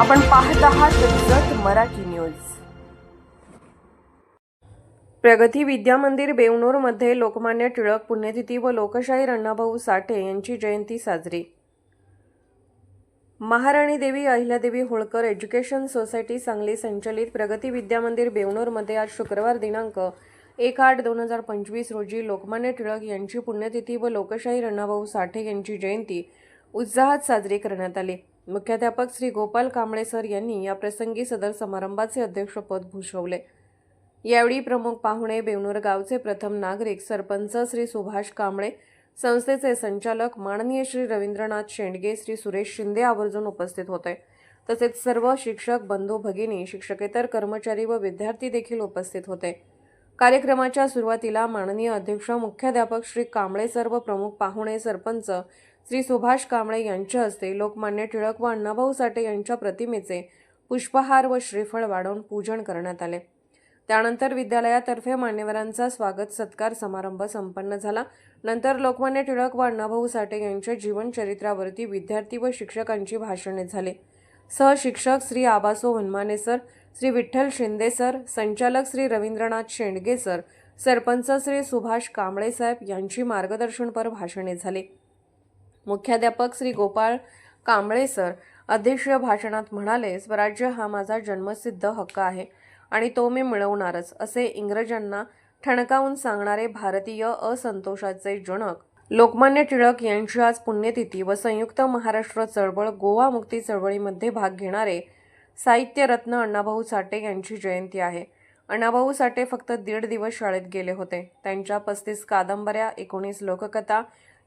आपण पाहत आहात जत मराठी न्यूज. प्रगती विद्या मंदिर बेवनूरमध्ये लोकमान्य टिळक पुण्यतिथी व लोकशाहीर अण्णाभाऊ साठे यांची जयंती साजरी. महाराणी देवी अहिल्यादेवी होळकर एज्युकेशन सोसायटी सांगली संचलित प्रगती विद्या मंदिर बेवनूरमध्ये आज शुक्रवार दिनांक एक आठ दोन हजार पंचवीस रोजी लोकमान्य टिळक यांची पुण्यतिथी व लोकशाहीर अण्णाभाऊ साठे यांची जयंती उत्साहात साजरी करण्यात आली. मुख्याध्यापक श्री गोपाल कांबळे सर यांनी या प्रसंगी सदर समारंभाचे अध्यक्षपद भूषवले. यावेळी प्रमुख पाहुणे बेवनूर गावचे प्रथम नागरिक सरपंच श्री सुभाष कांबळे संस्थेचे संचालक माननीय श्री रवींद्रनाथ शेंडगे श्री सुरेश शिंदे आवर्जून उपस्थित होते. तसेच सर्व शिक्षक बंधू भगिनी शिक्षकेतर कर्मचारी व विद्यार्थी देखील उपस्थित होते. कार्यक्रमाच्या सुरुवातीला माननीय अध्यक्ष मुख्याध्यापक श्री कांबळे सर्व प्रमुख पाहुणे सरपंच श्री सुभाष कांबळे यांच्या हस्ते लोकमान्य टिळक व अण्णाभाऊ साठे यांच्या प्रतिमेचे पुष्पहार व श्रीफळ वाढवून पूजन करण्यात आले. त्यानंतर विद्यालयातर्फे मान्यवरांचा स्वागत सत्कार समारंभ संपन्न झाला. नंतर लोकमान्य टिळक व अण्णाभाऊ साठे यांच्या जीवनचरित्रावरती विद्यार्थी व शिक्षकांची भाषणे झाली. सहशिक्षक श्री आबासो वनमाने सर श्री विठ्ठल शिंदे सर संचालक श्री रवींद्रनाथ शेंडगे सर सरपंच श्री सुभाष कांबळे साहेब यांची मार्गदर्शनपर भाषणे झाली. मुख्याध्यापक श्री गोपाळ कांबळे सर अध्यक्षीय भाषणात म्हणाले स्वराज्य हा माझा जन्मसिद्ध हक्क आहे आणि तो मी मिळवणारच असे इंग्रजांना ठणकावून सांगणारे भारतीय असंतोषाचे जनक लोकमान्य टिळक यांची आज पुण्यतिथी व संयुक्त महाराष्ट्र चळवळ गोवा मुक्ती चळवळीमध्ये भाग घेणारे साहित्यरत्न अण्णाभाऊ साठे यांची जयंती आहे. अण्णाभाऊ साठे फक्त दीड दिवस शाळेत गेले होते. त्यांच्या पस्तीस कादंबऱ्या एकोणीस लोककथा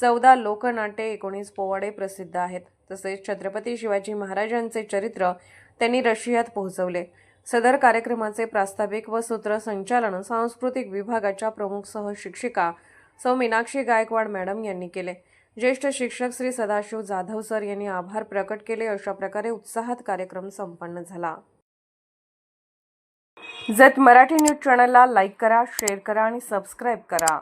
चौदा लोकनाट्य एकोणीस पोवाडे प्रसिद्ध आहेत. तसेच छत्रपती शिवाजी महाराजांचे चरित्र त्यांनी रशियात पोहोचवले. सदर कार्यक्रमाचे प्रास्ताविक व सूत्रसंचालन सांस्कृतिक विभागाच्या प्रमुख सहशिक्षिका सौ मीनाक्षी गायकवाड मॅडम यांनी केले. ज्येष्ठ शिक्षक श्री सदाशिव जाधव सर यांनी आभार प्रकट केले. अशा प्रकारे उत्साहात कार्यक्रम संपन्न झाला. जत मराठी न्यूज चॅनलला लाईक करा शेअर करा आणि सबस्क्राईब करा.